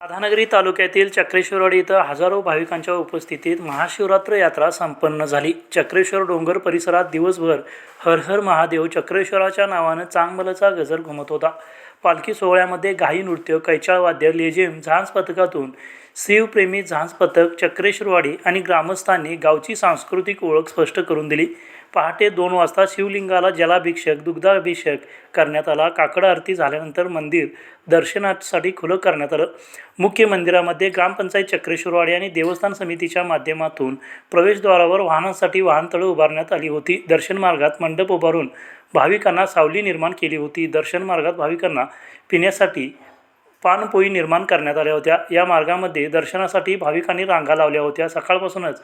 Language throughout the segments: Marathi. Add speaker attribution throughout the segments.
Speaker 1: राधानगरी तालुक्यातील चक्रेश्वरवाडी इथं हजारो भाविकांच्या उपस्थितीत महाशिवरात्र यात्रा संपन्न झाली. चक्रेश्वर डोंगर परिसरात दिवसभर हर हर महादेव चक्रेश्वराच्या नावानं चांगमलचा गजर घुमत होता. पालखी सोहळ्यामध्ये गाई नृत्य कैचाळ वाद्य लेझिम झांज पथकातून शिवप्रेमी झांज पथक चक्रेश्वरवाडी आणि ग्रामस्थांनी गावची सांस्कृतिक ओळख स्पष्ट करून दिली. पहाटे दोन वाजता शिवलिंगाला जलाभिषेक दुग्धाभिषेक करण्यात आला. काकड आरती झाल्यानंतर मंदिर दर्शनासाठी खुलं करण्यात आलं. मुख्य मंदिरामध्ये ग्रामपंचायत चक्रेश्वरवाडी आणि देवस्थान समितीच्या माध्यमातून प्रवेशद्वारावर वाहनांसाठी वाहनतळं उभारण्यात आली होती. दर्शन मार्गात मंडप उभारून भाविकांना सावली निर्माण केली होती. दर्शन मार्गात भाविकांना पिण्यासाठी पानपोई निर्माण करण्यात आल्या होत्या. या मार्गामध्ये दर्शनासाठी भाविकांनी रांगा लावल्या होत्या. सकाळपासूनच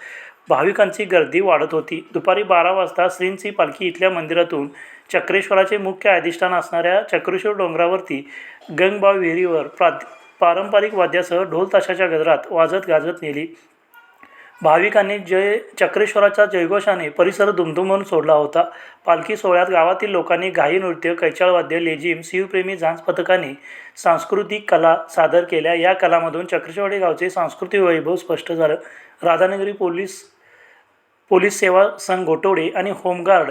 Speaker 1: भाविकांची गर्दी वाढत होती. दुपारी बारा वाजता श्रींची पालखी इथल्या मंदिरातून चक्रेश्वराचे मुख्य अधिष्ठान असणाऱ्या चक्रेश्वर डोंगरावरती गंगबाव विहिरीवर प्रा पारंपरिक वाद्यासह ढोल ताशाच्या गजरात वाजत गाजत नेली. भाविकांनी जय चक्रेश्वराच्या जयघोषाने परिसर दुमदुमून सोडला होता. पालखी सोहळ्यात गावातील लोकांनी घाई नृत्य कैचाळ वाद्य लेझिम शिवप्रेमी झांज पथकाने सांस्कृतिक कला सादर केल्या. या कलामधून चक्रेश्वरी गावचे सांस्कृतिक वैभव स्पष्ट झालं. राधानगरी पोलीस पोलीस सेवा संघ घोटोडे आणि होमगार्ड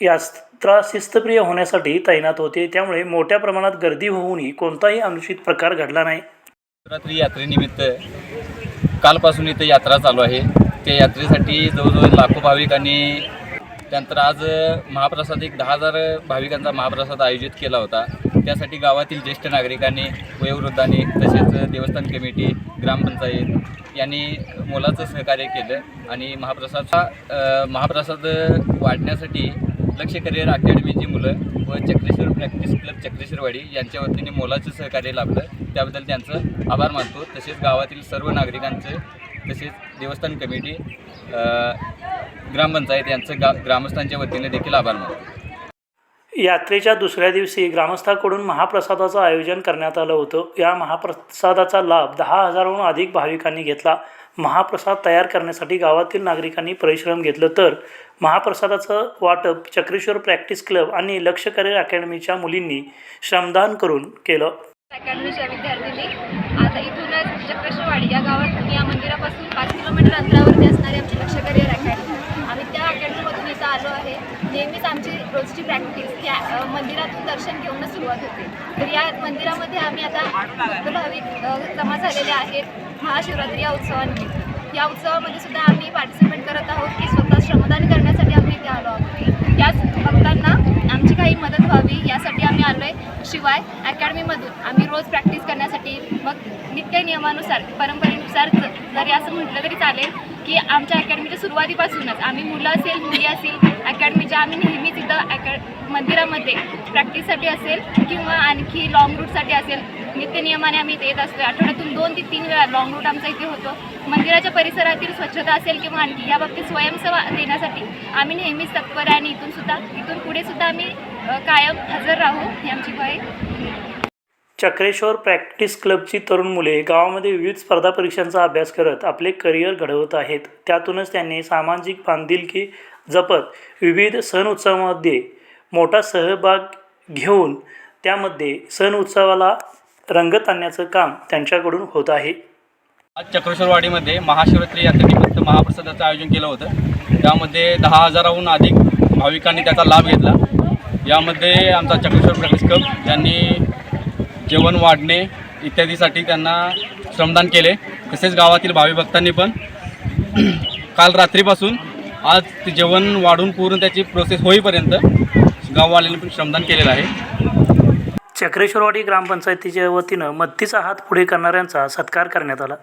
Speaker 1: यात्रा शिस्तप्रिय होण्यासाठी तैनात होते. त्यामुळे मोठ्या प्रमाणात गर्दी होऊनही कोणताही अनुचित प्रकार घडला नाही.
Speaker 2: रात्री यात्रेनिमित्त कालपासून इथं यात्रा चालू आहे. त्या यात्रेसाठी जवळजवळ लाखो भाविकांनी त्यानंतर आज महाप्रसाद एक दहा हजार भाविकांचा महाप्रसाद आयोजित केला होता. त्यासाठी गावातील ज्येष्ठ नागरिकांनी वयोवृद्धांनी तसेच देवस्थान कमिटी ग्रामपंचायत यांनी मोलाचं सहकार्य केलं आणि महाप्रसादचा महाप्रसाद वाढण्यासाठी लक्ष करिअर अकॅडमीची मुलं व चक्रेश्वर प्रॅक्टिस क्लब चक्रेश्वरवाडी यांच्या वतीने मोलाचं सहकार्य लाभलं त्याबद्दल त्यांचं आभार मानतो. तसेच गावातील सर्व नागरिकांचे तसेच देवस्थान कमिटी ग्रामपंचायत यांचं गा ग्रामस्थांच्या वतीने देखील आभार मानतो.
Speaker 1: यात्रेच्या दुसऱ्या दिवशी ग्रामस्थाकडून महाप्रसादाचं आयोजन करण्यात आलं होतं. या महाप्रसादाचा लाभ दहा हजाराहून अधिक भाविकांनी घेतला. महाप्रसाद तयार करण्यासाठी गावातील नागरिकांनी परिश्रम घेतलं. तर महाप्रसादाचं वाटप चक्रेश्वर प्रॅक्टिस क्लब आणि लक्ष करिअर अकॅडमीच्या मुलींनी श्रमदान करून केलं.
Speaker 3: अकॅडमीच्या विद्यार्थ्यांनी आता इथूनच चक्रेश्वरवाडी या गावात या मंदिरापासून पाच किलोमीटर अंतरावरती असणारे आमचे लक्ष करिअर अकॅडमी आम्ही त्या अकॅडमीमधून इथं आलो आहे नेहमीच आमची रोजची प्रॅक्टिस या मंदिरातून दर्शन घेऊनच सुरुवात होते. तर या मंदिरामध्ये आम्ही आता भक्त भाविक जमा झालेले आहेत. महाशिवरात्री या उत्सवानिमित्त. या उत्सवामध्ये सुद्धा आम्ही पार्टिसिपेट करत आहोत की स्वतः श्रमदान करण्यासाठी आम्ही इथे आलो आहोत. याच भक्तांना आमची काही मदत व्हावी यासाठी आम्ही आलो आहे शिवाय अकॅडमीमधून. आम्ही रोज प्रॅक्टिस करण्यासाठी मग नित्य नियमानुसार परंपरेनुसार जरी असं म्हटलं तरी चालेल की आमच्या अकॅडमीच्या सुरुवातीपासूनच. आम्ही मुलं असेल मुली असेल अकॅडमीच्या आम्ही नेहमीच इथं अकॅ मंदिरामध्ये प्रॅक्टिससाठी असेल किंवा आणखी लॉंग रूटसाठी असेल नित्य नियमाने आम्ही येत असतो आठवड्यातून दोन ते तीन वेळा लॉंग रूट आमचा इथे होतो. मंदिराच्या परिसरातील स्वच्छता असेल किंवा आणखी या बाबतीत स्वयंसेवा देण्यासाठी आम्ही नेहमीच तत्पर आहे आणि इथून सुद्धा इथून पुढे सुद्धा आम्ही कायम हजर राहू ही आमची
Speaker 1: चक्रेश्वर प्रॅक्टिस क्लबची तरुण मुले गावामध्ये विविध स्पर्धा परीक्षांचा अभ्यास करत आपले करिअर घडवत आहेत. त्यातूनच त्यांनी सामाजिक बांधिलकी जपत विविध सण उत्सवामध्ये मोठा सहभाग घेऊन त्यामध्ये सण उत्सवाला रंगत आणण्याचं काम त्यांच्याकडून होत आहे.
Speaker 2: आज चक्रेश्वरवाडीमध्ये महाशिवरात्री यात्रेनिमित्त महाप्रसादाचं आयोजन केलं होतं. त्यामध्ये दहा हजाराहून अधिक भाविकांनी त्याचा लाभ घेतला. यामध्ये आमचा चक्रेश्वर प्रकाश कप यांनी जेवण वाढणे इत्यादीसाठी त्यांना श्रमदान केले. तसेच गावातील भावी भक्तांनी पण काल रात्रीपासून आज ते जेवण वाढून पूर्ण त्याची प्रोसेस होईपर्यंत गाववाल्यांनी पण श्रमदान केलेलं आहे.
Speaker 1: चक्रेश्वरवाडी ग्रामपंचायतीच्या वतीनं मत्तीचा हात पुढे करणाऱ्यांचा सत्कार करण्यात आला.